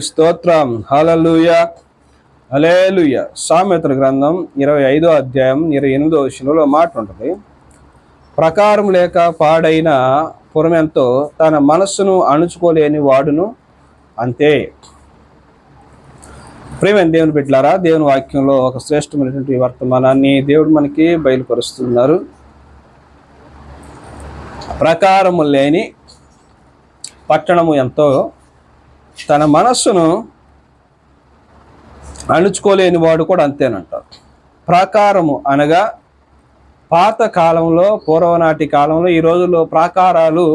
స్తోత్రం. హలలుయ హలేలుయ సామెతల గ్రంథం ఇరవై ఐదో అధ్యాయం ఇరవై ఎనిమిదో విషయంలో మాట ఉంటుంది. ప్రకారం లేక పాడైన పురమెంతో తన మనస్సును అణుచుకోలేని వాడును అంతే. ప్రేమైన దేవుని పెట్టారా దేవుని వాక్యంలో ఒక శ్రేష్టమైనటువంటి వర్తమానాన్ని దేవుడు మనకి బయలుపరుస్తున్నారు. ప్రకారము లేని పట్టణము ఎంతో తన మనస్సును అణుచుకోలేని వాడు కూడా అంతేనంటారు. ప్రాకారము అనగా పాత కాలంలో పూర్వనాటి కాలంలో ఈ రోజుల్లో ప్రాకారాలు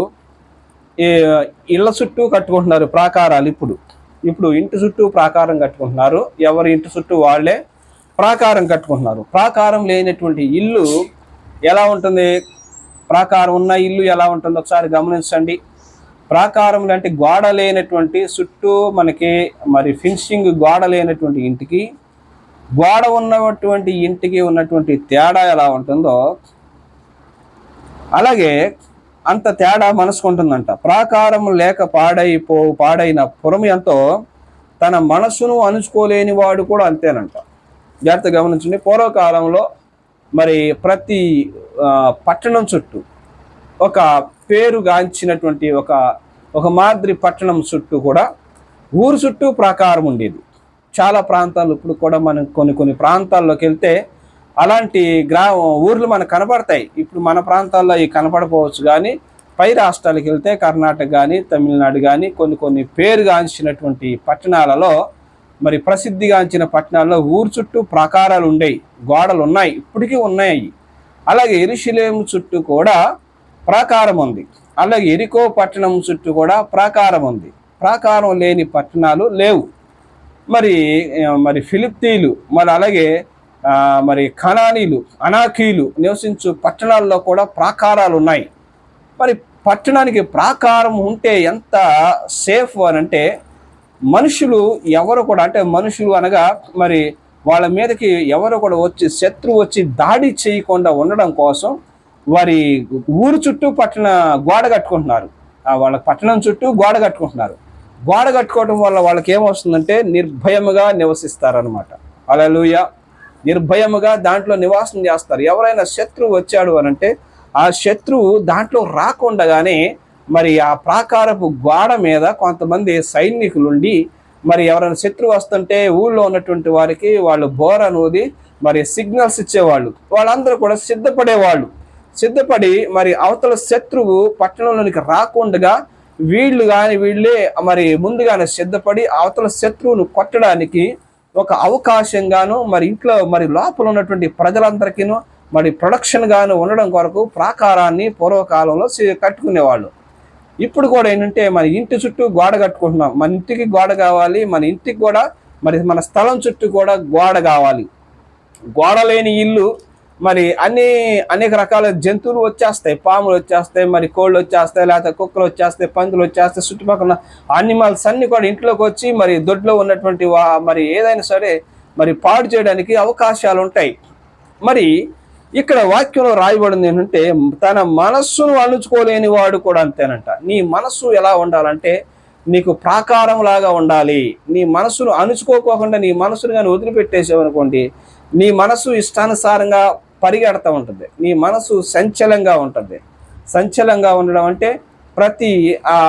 ఇళ్ళ చుట్టూ కట్టుకుంటున్నారు ప్రాకారాలు ఇప్పుడు. ఇప్పుడు ఇంటి చుట్టూ ప్రాకారం కట్టుకుంటున్నారు. ఎవరి ఇంటి చుట్టూ వాళ్ళే ప్రాకారం కట్టుకుంటున్నారు. ప్రాకారం లేనటువంటి ఇల్లు ఎలా ఉంటుంది? ప్రాకారం ఉన్న ఇల్లు ఎలా ఉంటుందో ఒకసారి గమనించండి. ప్రాకారం అంటే గోడ లేనటువంటి చుట్టూ మనకి మరి ఫినిషింగ్ గోడ లేనటువంటి ఇంటికి గోడ ఉన్నటువంటి ఇంటికి ఉన్నటువంటి తేడా ఎలా ఉంటుందో అలాగే అంత తేడా మనసుకుంటుందంట. ప్రాకారం లేక పాడైపో పాడైన పురం ఎంతో తన మనసును అణుచుకోలేని వాడు కూడా అంతేనంట. జాగ్రత్త గమనించండి పూర్వకాలంలో మరి ప్రతి పట్టణం చుట్టూ ఒక పేరుగాంచినటువంటి ఒక ఒక మాదిరి పట్టణం చుట్టూ కూడా ఊరు చుట్టూ ప్రాకారం ఉండేది. చాలా ప్రాంతాలు ఇప్పుడు కూడా మనం కొన్ని కొన్ని ప్రాంతాల్లోకి వెళ్తే అలాంటి గ్రా ఊర్లు మనకు కనపడతాయి. ఇప్పుడు మన ప్రాంతాల్లో అవి కనపడపోవచ్చు కానీ పై రాష్ట్రాలకు వెళ్తే కర్ణాటక కానీ తమిళనాడు కానీ కొన్ని కొన్ని పేరుగాంచినటువంటి పట్టణాలలో మరి ప్రసిద్ధిగాంచిన పట్టణాల్లో ఊరు చుట్టూ ప్రాకారాలు ఉండేవి గోడలు ఉన్నాయి. ఇప్పటికీ ఉన్నాయి అలాగే ఎరుషులేము చుట్టూ కూడా ప్రాకారం ఉంది. అలాగే ఎరికో పట్టణం చుట్టూ కూడా ప్రాకారం ఉంది. ప్రాకారం లేని పట్టణాలు లేవు. మరి మరి ఫిలిప్తీలు మరి అలాగే మరి కణానీలు అనాకీలు నివసించు పట్టణాల్లో కూడా ప్రాకారాలు ఉన్నాయి. మరి పట్టణానికి ప్రాకారం ఉంటే ఎంత సేఫ్ అని అంటే మనుషులు ఎవరు కూడా అంటే మనుషులు అనగా మరి వాళ్ళ మీదకి ఎవరు కూడా వచ్చి శత్రువు వచ్చి దాడి చేయకుండా ఉండడం కోసం వారి ఊరు చుట్టూ పట్టణ గోడ కట్టుకుంటున్నారు. వాళ్ళ పట్టణం చుట్టూ గోడ కట్టుకుంటున్నారు. గోడ కట్టుకోవడం వల్ల వాళ్ళకి ఏమొస్తుందంటే నిర్భయముగా నివసిస్తారనమాట అలలుయ నిర్భయముగా దాంట్లో నివాసం చేస్తారు. ఎవరైనా శత్రువు వచ్చాడు అని అంటే ఆ శత్రువు దాంట్లో రాకుండగానే మరి ఆ ప్రాకారపు గోడ మీద కొంతమంది సైనికులుండి మరి ఎవరైనా శత్రువు వస్తుంటే ఊళ్ళో ఉన్నటువంటి వారికి వాళ్ళు బోర్ అనేది మరి సిగ్నల్స్ ఇచ్చేవాళ్ళు. వాళ్ళందరూ కూడా సిద్ధపడేవాళ్ళు. సిద్ధపడి మరి అవతల శత్రువు పట్టణంలోనికి రాకుండా వీళ్ళు కానీ వీళ్ళే మరి ముందుగానే సిద్ధపడి అవతల శత్రువును కొట్టడానికి ఒక అవకాశంగాను మరి ఇంట్లో మరి లోపల ఉన్నటువంటి ప్రజలందరికీను మరి ప్రొడక్షన్ గాను ఉండడం కొరకు ప్రాకారాన్ని పూర్వకాలంలో కట్టుకునేవాళ్ళు. ఇప్పుడు కూడా ఏంటంటే మన ఇంటి చుట్టూ గోడ కట్టుకుంటున్నాం. మన ఇంటికి గోడ కావాలి మన ఇంటికి కూడా మరి మన స్థలం చుట్టూ కూడా గోడ కావాలి. గోడ లేని ఇల్లు మరి అన్ని అనేక రకాల జంతువులు వచ్చేస్తాయి. పాములు వచ్చేస్తాయి మరి కోళ్ళు వచ్చేస్తాయి లేకపోతే కుక్కలు వచ్చేస్తాయి పందులు వచ్చేస్తాయి చుట్టుపక్కల అనిమల్స్ అన్ని కూడా ఇంట్లోకి వచ్చి మరి దొడ్లో ఉన్నటువంటి వా- మరి ఏదైనా సరే మరి పాడు చేయడానికి అవకాశాలు ఉంటాయి. మరి ఇక్కడ వాక్యంలో రాయబడింది ఏంటంటే తన మనస్సును అణుచుకోలేని వాడు కూడా అంతేనంట. నీ మనస్సు ఎలా ఉండాలంటే నీకు ప్రాకారం లాగా ఉండాలి. నీ మనసును అణుచుకోకోకుండా నీ మనసును కానీ వదిలిపెట్టేసావనుకోండి నీ మనసు ఇష్టానుసారంగా పరిగెడతా ఉంటుంది. నీ మనసు సంచలంగా ఉంటుంది. సంచలంగా ఉండడం అంటే ప్రతి ఆ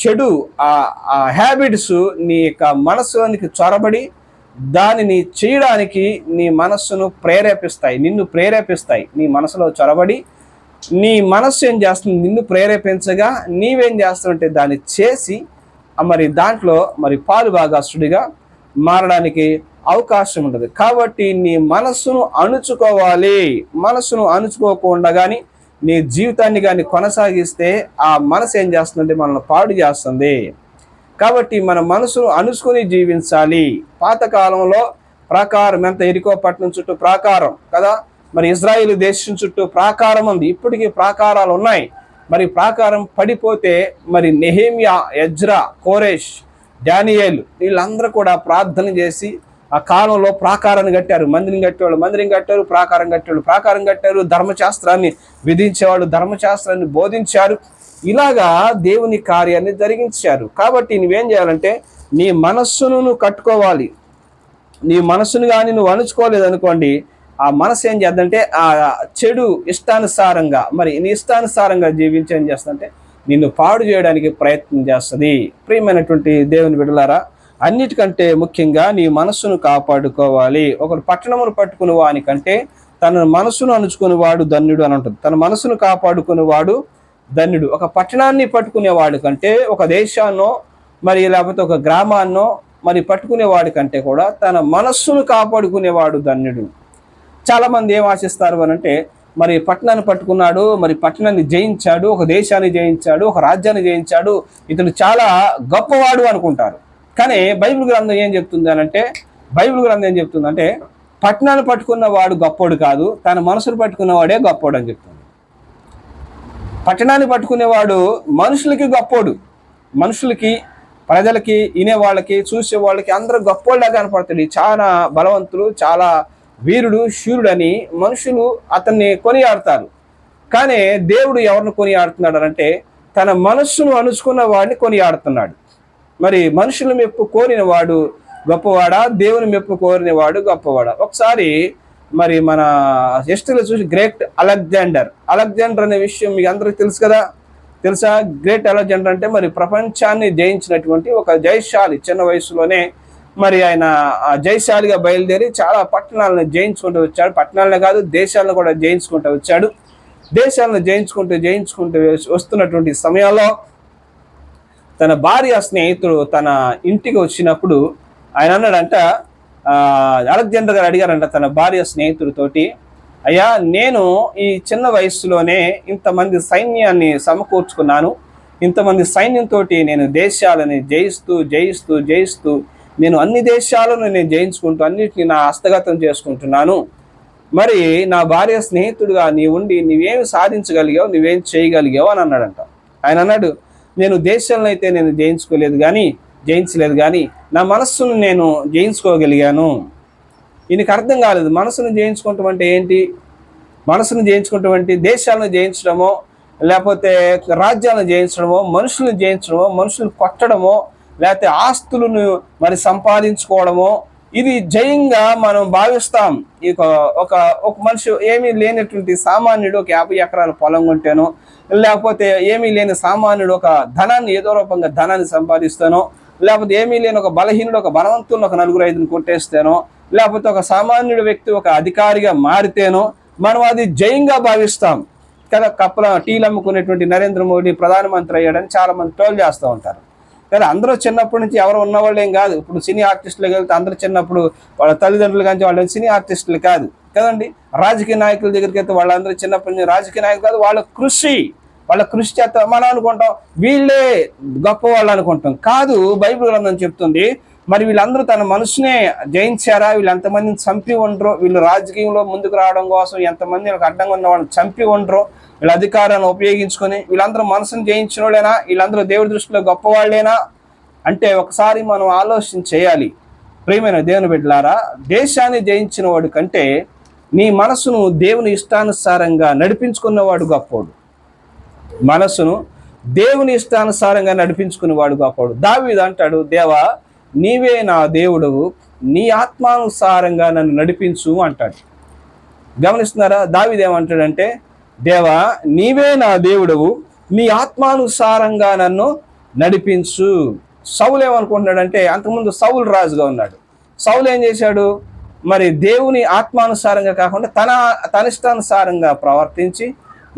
చెడు ఆ ఆ హ్యాబిట్స్ నీ యొక్క మనసులోనికి చొరబడి దానిని చేయడానికి నీ మనస్సును ప్రేరేపిస్తాయి. నిన్ను ప్రేరేపిస్తాయి. నీ మనసులో చొరబడి నీ మనస్సు ఏం చేస్తుంది? నిన్ను ప్రేరేపించగా నీవేం చేస్తుంటే దాన్ని చేసి మరి దాంట్లో మరి పాలు భాగాస్తుడిగా మారడానికి అవకాశం ఉంటుంది కాబట్టి నీ మనస్సును అణుచుకోవాలి. మనస్సును అణుచుకోకుండా కానీ నీ జీవితాన్ని కానీ కొనసాగిస్తే ఆ మనసు ఏం చేస్తుంది? మనల్ని పాడు చేస్తుంది. కాబట్టి మన మనసును అనుసుకొని జీవించాలి. పాతకాలంలో ప్రాకారం ఎంత ఎరికో పట్టణం చుట్టూ ప్రాకారం కదా? మరి ఇజ్రాయిల్ దేశం చుట్టూ ప్రాకారం ఉంది. ఇప్పటికీ ప్రాకారాలు ఉన్నాయి. మరి ప్రాకారం పడిపోతే మరి నెహేమియా ఎజ్రా కోరేష్ డానియేల్ వీళ్ళందరూ కూడా ప్రార్థన చేసి ఆ కాలంలో ప్రాకారాన్ని కట్టారు. మందిరం కట్టేవాళ్ళు మందిరం కట్టారు ప్రాకారం కట్టేవాళ్ళు ప్రాకారం కట్టారు ధర్మశాస్త్రాన్ని విధించేవాళ్ళు ధర్మశాస్త్రాన్ని బోధించారు. ఇలాగా దేవుని కార్యాన్ని జరిగించారు. కాబట్టి నువ్వేం చేయాలంటే నీ మనస్సును నువ్వు కట్టుకోవాలి. నీ మనస్సును కానీ నువ్వు అణుచుకోలేదు అనుకోండి ఆ మనసు ఏం చేద్దంటే ఆ చెడు ఇష్టానుసారంగా మరి నీ ఇష్టానుసారంగా జీవించి ఏం చేస్తుందంటే నిన్ను పాడు చేయడానికి ప్రయత్నం చేస్తుంది. ప్రియమైనటువంటి దేవుని బిడ్డలారా అన్నిటికంటే ముఖ్యంగా నీ మనస్సును కాపాడుకోవాలి. ఒకడు పట్టణమును పట్టుకుని వానికంటే తన మనసును అణుచుకుని వాడు ధన్యుడు అని ఉంటుంది తన మనసును కాపాడుకుని వాడు ధన్యుడు. ఒక పట్టణాన్ని పట్టుకునేవాడు కంటే ఒక దేశాన్నో మరి లేకపోతే ఒక గ్రామాన్నో మరి పట్టుకునేవాడి కంటే కూడా తన మనస్సును కాపాడుకునేవాడు ధన్యుడు. చాలామంది ఏం ఆశిస్తారు అని అంటే మరి పట్టణాన్ని పట్టుకున్నాడు మరి పట్టణాన్ని జయించాడు ఒక దేశాన్ని జయించాడు ఒక రాజ్యాన్ని జయించాడు ఇతడు చాలా గొప్పవాడు అనుకుంటారు. కానీ బైబిల్ గ్రంథం ఏం చెప్తుంది అని అంటే బైబిల్ గ్రంథం ఏం చెప్తుందంటే పట్టణాన్ని పట్టుకున్న వాడు గొప్పోడు కాదు తన మనసును పట్టుకున్నవాడే గొప్పోడు అని చెప్తుంది. పట్టణాన్ని పట్టుకునేవాడు మనుషులకి గొప్పోడు. మనుషులకి ప్రజలకి వినే వాళ్ళకి చూసే వాళ్ళకి అందరూ గొప్పోళ్ళగా కనపడతాడు. చాలా బలవంతులు చాలా వీరుడు శూరుడని మనుషులు అతన్ని కొనియాడతారు. కానీ దేవుడు ఎవరిని కొనియాడుతున్నాడు అంటే తన మనస్సును అణుచుకున్న వాడిని కొనియాడుతున్నాడు. మరి మనుషుల మెప్పు కోరిన వాడు గొప్పవాడా? దేవుని మెప్పు కోరిన వాడు గొప్పవాడా? ఒకసారి మరి మన హిస్టరీలో చూసి గ్రేట్ అలెగ్జాండర్. అలెగ్జాండర్ అనే విషయం మీకు అందరికీ తెలుసు కదా? తెలుసా? గ్రేట్ అలెగ్జాండర్ అంటే మరి ప్రపంచాన్ని జయించినటువంటి ఒక జయశాలి చిన్న వయసులోనే మరి ఆయన జయశాలిగా బయలుదేరి చాలా పట్టణాలను జయించుకుంటూ వచ్చాడు. పట్టణాలనే కాదు దేశాలను కూడా జయించుకుంటూ వచ్చాడు. దేశాలను జయించుకుంటూ జయించుకుంటూ వస్తున్నటువంటి సమయంలో తన భార్య స్నేహితుడు తన ఇంటికి వచ్చినప్పుడు ఆయన అన్నాడంట అలెగ్జాండర్ గారు అడిగారంట తన భార్య స్నేహితుడితోటి అయ్యా నేను ఈ చిన్న వయస్సులోనే ఇంతమంది సైన్యాన్ని సమకూర్చుకున్నాను. ఇంతమంది సైన్యంతో నేను దేశాలని జయిస్తూ జయిస్తూ జయిస్తూ నేను అన్ని దేశాలను నేను జయించుకుంటూ అన్నిటిని నా హస్తగతం చేసుకుంటున్నాను. మరి నా భార్య స్నేహితుడుగా నీ ఉండి నీవేమి సాధించగలిగావు నువ్వేం చేయగలిగావు? అని అన్నాడంట. ఆయన అన్నాడు నేను దేశాలను అయితే నేను జయించుకోలేదు కానీ జయించలేదు కానీ నా మనస్సును నేను జయించుకోగలిగాను. ఈయనకు అర్థం కాలేదు మనసును జయించుకోవటం అంటే ఏంటి? మనసును జయించుకోవటం అంటే దేశాలను జయించడమో లేకపోతే రాజ్యాలను జయించడమో మనుషులను జయించడమో మనుషులను కొట్టడమో లేకపోతే ఆస్తులను మరి సంపాదించుకోవడమో ఇది జయంగా మనం భావిస్తాం. ఈ ఒక ఒక మనిషి ఏమీ లేనటువంటి సామాన్యుడు ఒక యాభై ఎకరాల పొలం కొంటాను లేకపోతే ఏమీ లేని సామాన్యుడు ఒక ధనాన్ని ఏదో రూపంగా ధనాన్ని సంపాదిస్తాను లేకపోతే ఏమీ లేని ఒక బలహీనుడు ఒక బలవంతులను ఒక నలుగురు ఐదుని కొట్టేస్తాను లేకపోతే ఒక సామాన్యుడు వ్యక్తి ఒక అధికారిగా మారితేనో మనం అది జయంగా భావిస్తాం. కదా కప్పుల టీలు అమ్ముకునేటువంటి నరేంద్ర మోడీ ప్రధానమంత్రి అయ్యాడని చాలామంది ట్రోల్ చేస్తూ ఉంటారు. కానీ అందరూ చిన్నప్పటి నుంచి ఎవరు ఉన్నవాళ్ళు ఏం కాదు. ఇప్పుడు సినీ ఆర్టిస్టులకు వెళ్తే అందరూ చిన్నప్పుడు వాళ్ళ తల్లిదండ్రులు కానీ వాళ్ళు సినీ ఆర్టిస్టులు కాదు. కదండి? రాజకీయ నాయకుల దగ్గరికి వెళ్తే వాళ్ళందరూ చిన్నప్పటి నుంచి రాజకీయ నాయకులు కాదు వాళ్ళ కృషి వాళ్ళ కృషి చేత మనం అనుకుంటాం వీళ్ళే గొప్ప వాళ్ళు అనుకుంటాం. కాదు బైబిల్ గ్రంథం చెప్తుంది మరి వీళ్ళందరూ తన మనసునే జయించారా? వీళ్ళు ఎంతమందిని చంపి ఉండరు? వీళ్ళు రాజకీయంలో ముందుకు రావడం కోసం ఎంతమంది వీళ్ళకి అడ్డంగా ఉన్న వాళ్ళని చంపి ఉండరు? వీళ్ళ అధికారాన్ని ఉపయోగించుకొని వీళ్ళందరూ మనసును జయించిన వాళ్ళేనా? వీళ్ళందరూ దేవుడి దృష్టిలో గొప్పవాళ్ళేనా? అంటే ఒకసారి మనం ఆలోచన చేయాలి. ప్రియమైన దేవుని బిడ్డలారా దేశాన్ని జయించిన వాడు కంటే నీ మనసును దేవుని ఇష్టానుసారంగా నడిపించుకున్నవాడు గొప్పవాడు. మనసును దేవుని ఇష్టానుసారంగా నడిపించుకునేవాడు గొప్పవాడు. దావీదు అంటాడు దేవా నీవే నా దేవుడు నీ ఆత్మానుసారంగా నన్ను నడిపించు అంటాడు. గమనిస్తున్నారా? దావిదేమంటాడంటే దేవా నీవే నా దేవుడవు నీ ఆత్మానుసారంగా నన్ను నడిపించు. సౌలు ఏమనుకుంటున్నాడంటే అంతకుముందు సౌలు రాజుగా ఉన్నాడు. సౌలు ఏం చేశాడు? మరి దేవుని ఆత్మానుసారంగా కాకుండా తన తన ఇష్టానుసారంగా ప్రవర్తించి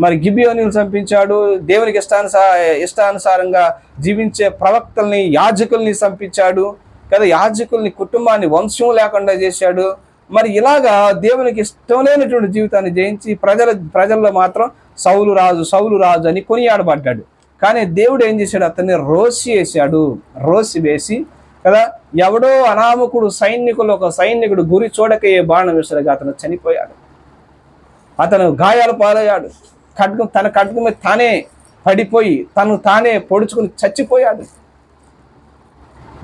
మరి గిబియోనిని చంపించాడు. దేవునికి ఇష్టానుసా ఇష్టానుసారంగా జీవించే ప్రవక్తల్ని యాజకుల్ని చంపించాడు. కదా యాజకుల్ని కుటుంబాన్ని వంశం లేకుండా చేశాడు. మరి ఇలాగా దేవునికి ఇష్టం లేనటువంటి జీవితాన్ని జయించి ప్రజల ప్రజల్లో మాత్రం సౌలు రాజు సౌలు రాజు అని కొనియాడబడ్డాడు. కానీ దేవుడు ఏం చేశాడు? అతన్ని రోసి వేశాడు. రోసి వేసి కదా ఎవడో అనామకుడు సైనికులు ఒక సైనికుడు గురి చూడకయ్యే బాణం వేసాడుగా అతను చనిపోయాడు. అతను గాయాలు పాలయ్యాడు. ఖడ్గం తన ఖడ్గం మీద తానే పడిపోయి తను తానే పొడుచుకుని చచ్చిపోయాడు.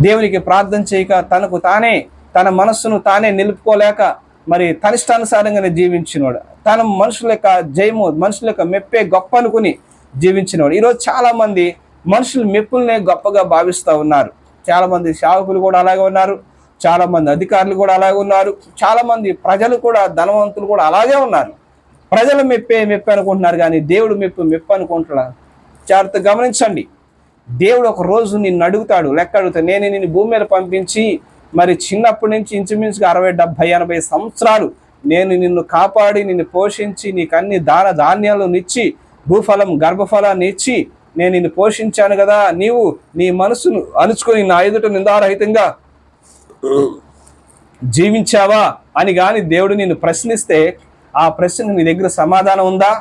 దేవునికి ప్రార్థన చేయక తనకు తానే తన మనస్సును తానే నిలుపుకోలేక మరి తనిష్టానుసారంగానే జీవించినవాడు తన మనుషుల యొక్క జయము మనుషుల యొక్క మెప్పే గొప్ప అనుకుని జీవించినవాడు ఈరోజు చాలామంది మనుషులు మెప్పుల్నే గొప్పగా భావిస్తూ ఉన్నారు. చాలామంది సేవకులు కూడా అలాగే ఉన్నారు. చాలామంది అధికారులు కూడా అలాగే ఉన్నారు. చాలామంది ప్రజలు కూడా ధనవంతులు కూడా అలాగే ఉన్నారు. ప్రజలు మెప్పే మెప్పి అనుకుంటున్నారు కానీ దేవుడు మెప్పు మెప్పు అనుకుంటున్నారు జాగ్రత్త గమనించండి. దేవుడు ఒక రోజు నిన్ను అడుగుతాడు లెక్క అడుగుతాడు నేను నిన్ను భూమి మీద పంపించి మరి చిన్నప్పటి నుంచి ఇంచుమించుగా అరవై డెబ్బై ఎనభై సంవత్సరాలు నేను నిన్ను కాపాడి నిన్ను పోషించి నీకు అన్ని దాన ధాన్యాలు నిచ్చి భూఫలం గర్భఫలాన్ని ఇచ్చి నేను నిన్ను పోషించాను కదా నీవు నీ మనసును అణుచుకొని నా ఎదుట నిందారహితంగా జీవించావా? అని కానీ దేవుడు నిన్ను ప్రశ్నిస్తే ఆ ప్రశ్నకు నీ దగ్గర సమాధానం ఉందా?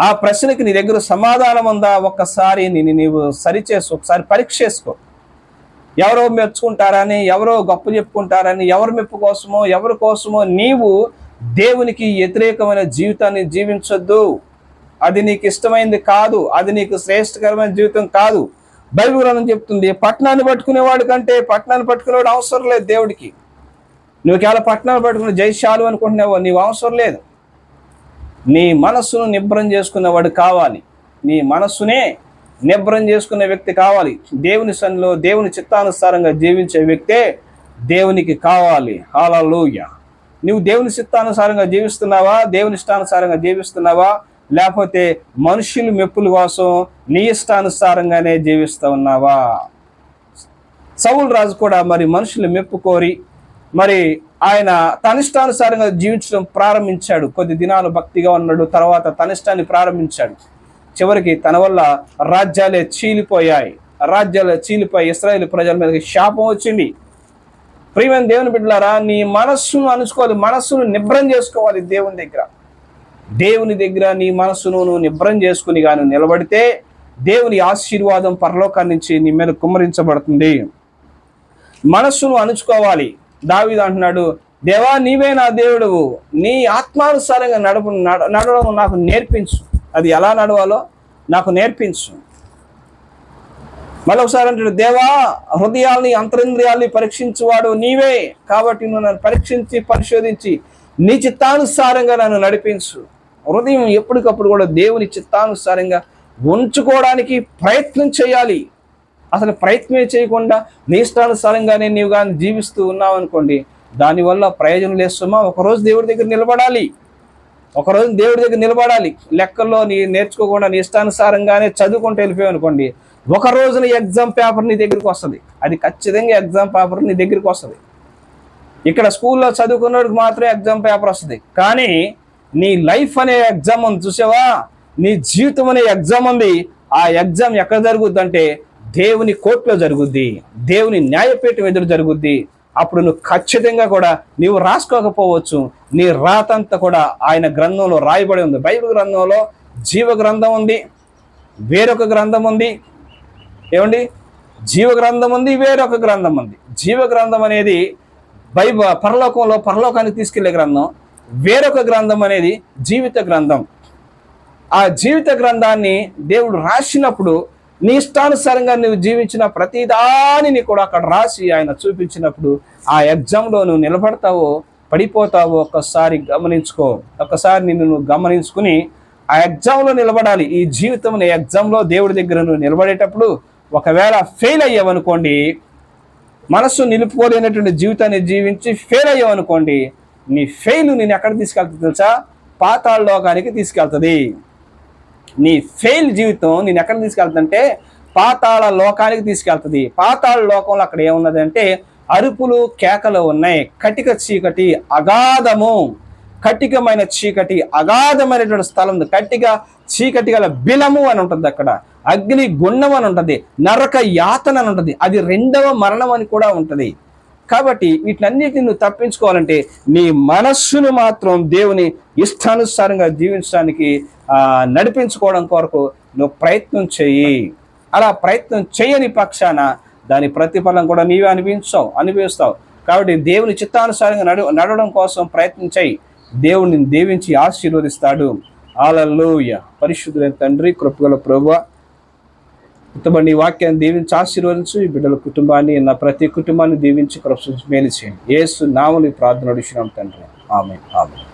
ఆ ప్రశ్నకి నీ దగ్గర సమాధానం ఉందా? ఒక్కసారి నేను నీవు సరిచేసు ఒకసారి పరీక్ష చేసుకో. ఎవరో మెచ్చుకుంటారని ఎవరో గొప్ప చెప్పుకుంటారని ఎవరి మెప్పు కోసమో ఎవరి కోసమో నీవు దేవునికి వ్యతిరేకమైన జీవితాన్ని జీవించొద్దు. అది నీకు ఇష్టమైంది కాదు. అది నీకు శ్రేష్టకరమైన జీవితం కాదు. బైబిల్ గ్రంథం చెప్తుంది పట్టణాన్ని పట్టుకునేవాడు కంటే పట్టణాన్ని పట్టుకునేవాడు అవసరం లేదు దేవుడికి. నువ్వు కేవలం పట్టణాన్ని పట్టుకుని జైశాలు అనుకుంటున్నావు నీవు అవసరం లేదు. నీ మనస్సును నిబ్రం చేసుకున్నవాడు కావాలి. నీ మనస్సునే నిబ్రం చేసుకునే వ్యక్తి కావాలి. దేవుని సన్నిలో దేవుని చిత్తానుసారంగా జీవించే వ్యక్తే దేవునికి కావాలి. హాలూయ నువ్వు దేవుని చిత్తానుసారంగా జీవిస్తున్నావా? దేవుని ఇష్టానుసారంగా జీవిస్తున్నావా? లేకపోతే మనుషులు మెప్పుల కోసం నీ ఇష్టానుసారంగానే జీవిస్తూ ఉన్నావా? చవులు రాజు కూడా మరి మనుషులు మెప్పు కోరి మరి ఆయన తనిష్టానుసారంగా జీవించడం ప్రారంభించాడు. కొద్ది దినాలు భక్తిగా ఉన్నాడు తర్వాత తనిష్టాన్ని ప్రారంభించాడు. చివరికి తన వల్ల రాజ్యాలే చీలిపోయాయి. రాజ్యాలే చీలిపోయి ఇస్రాయేల్ ప్రజల మీదకి శాపం వచ్చింది. ప్రియమైన దేవుని బిడ్డలారా నీ మనస్సును అనుకోవాలి మనస్సును నిబ్రం చేసుకోవాలి దేవుని దగ్గర. దేవుని దగ్గర నీ మనస్సును నువ్వు నిబ్రం చేసుకుని గాను నిలబడితే దేవుని ఆశీర్వాదం పరలోకాన్నించి నీ మీద కుమ్మరించబడుతుంది. మనస్సును అణుచుకోవాలి దావీదు అంటున్నాడు దేవా నీవే నా దేవుడు నీ ఆత్మానుసారంగా నడుపు నడవడం నాకు నేర్పించు. అది ఎలా నడవాలో నాకు నేర్పించు. మళ్ళీ ఒకసారి అంటాడు దేవా హృదయాల్ని అంతరింద్రియాల్ని పరీక్షించువాడు నీవే. కాబట్టి నువ్వు నన్ను పరీక్షించి పరిశోధించి నీ చిత్తానుసారంగా నన్ను నడిపించు. హృదయం ఎప్పటికప్పుడు కూడా దేవుని చిత్తానుసారంగా ఉంచుకోవడానికి ప్రయత్నం చేయాలి. అసలు ప్రయత్నమే చేయకుండా నీ ఇష్టానుసారంగానే నీవు కానీ జీవిస్తూ ఉన్నావు అనుకోండి దానివల్ల ప్రయోజనం లేస్తుమా ఒకరోజు దేవుడి దగ్గర నిలబడాలి. ఒకరోజు దేవుడి దగ్గర నిలబడాలి. లెక్కల్లో నీ నేర్చుకోకుండా నీ ఇష్టానుసారంగానే చదువుకుంటూ వెళ్ళిపోయావు అనుకోండి ఒక రోజున ఎగ్జామ్ పేపర్ నీ దగ్గరికి వస్తుంది. అది ఖచ్చితంగా ఎగ్జామ్ పేపర్ నీ దగ్గరికి వస్తుంది. ఇక్కడ స్కూల్లో చదువుకున్నోడికి మాత్రమే ఎగ్జామ్ పేపర్ వస్తుంది. కానీ నీ లైఫ్ అనే ఎగ్జామ్ ఉంది చూసావా? నీ జీవితం అనే ఎగ్జామ్ ఉంది. ఆ ఎగ్జామ్ ఎక్కడ జరుగుద్ది అంటే దేవుని కోర్టులో జరుగుద్ది దేవుని న్యాయపీఠం ఎదురు జరుగుద్ది. అప్పుడు నువ్వు ఖచ్చితంగా కూడా నీవు రాసుకోకపోవచ్చు. నీ రాతంతా కూడా ఆయన గ్రంథంలో రాయబడి ఉంది. బైబిల్ గ్రంథంలో జీవ గ్రంథం ఉంది వేరొక గ్రంథం ఉంది. ఏమండి? జీవ గ్రంథం ఉంది వేరొక గ్రంథం ఉంది. జీవ గ్రంథం అనేది బైబ పరలోకంలో పరలోకానికి తీసుకెళ్ళే గ్రంథం. వేరొక గ్రంథం అనేది జీవిత గ్రంథం. ఆ జీవిత గ్రంథాన్ని దేవుడు రాసినప్పుడు నీ ఇష్టానుసారంగా నువ్వు జీవించిన ప్రతి దానిని కూడా అక్కడ రాసి ఆయన చూపించినప్పుడు ఆ ఎగ్జామ్లో నువ్వు నిలబడతావో పడిపోతావో ఒక్కసారి గమనించుకో. ఒక్కసారి నిన్ను నువ్వు గమనించుకుని ఆ ఎగ్జామ్లో నిలబడాలి. ఈ జీవితం ఎగ్జామ్లో దేవుడి దగ్గర నువ్వు నిలబడేటప్పుడు ఒకవేళ ఫెయిల్ అయ్యావనుకోండి మనస్సు నిలుపుకోలేనటువంటి జీవితాన్ని జీవించి ఫెయిల్ అయ్యావనుకోండి నీ ఫెయిల్ నేను ఎక్కడ తీసుకెళ్తుంది తెలుసా? పాతాళ లోకానికి తీసుకెళ్తుంది. నీ ఫెయిల్ జీవితం నేను ఎక్కడ తీసుకెళ్తుందంటే పాతాళ లోకానికి తీసుకెళ్తుంది. పాతాళ లోకంలో అక్కడ ఏమున్నది అంటే అరుపులు కేకలు ఉన్నాయి. కటిక చీకటి అగాధము. కటికమైన చీకటి అగాధమైనటువంటి స్థలం ఉంది. కటిక చీకటి గల బిలము అని ఉంటుంది అక్కడ. అగ్ని గుండం అని ఉంటుంది. నరక యాతన అని ఉంటుంది. అది రెండవ మరణం అని కూడా ఉంటుంది. కాబట్టి వీటినన్నిటిని నువ్వు తప్పించుకోవాలంటే నీ మనస్సును మాత్రం దేవుని ఇష్టానుసారంగా జీవించడానికి నడిపించుకోవడం కొరకు నువ్వు ప్రయత్నం చెయ్యి. అలా ప్రయత్నం చేయని పక్షాన దాని ప్రతిఫలం కూడా నీవే అనిపించావు అనిపిస్తావు కాబట్టి దేవుని చిత్తానుసారంగా నడు నడవడం కోసం ప్రయత్నం చేయి దేవుడిని దీవించి ఆశీర్వదిస్తాడు. ఆలలోయ పరిశుద్ధులైన తండ్రి కృపగల ప్రభు కుటుంబాన్ని వాక్యాన్ని దీవించి ఆశీర్వదించు. ఈ బిడ్డల కుటుంబాన్ని నా ప్రతి కుటుంబాన్ని దీవించి కృప మేలు చేయండి. ఏసు నామని ప్రార్థన అడిగినాం తండ్రి. ఆమె ఆమె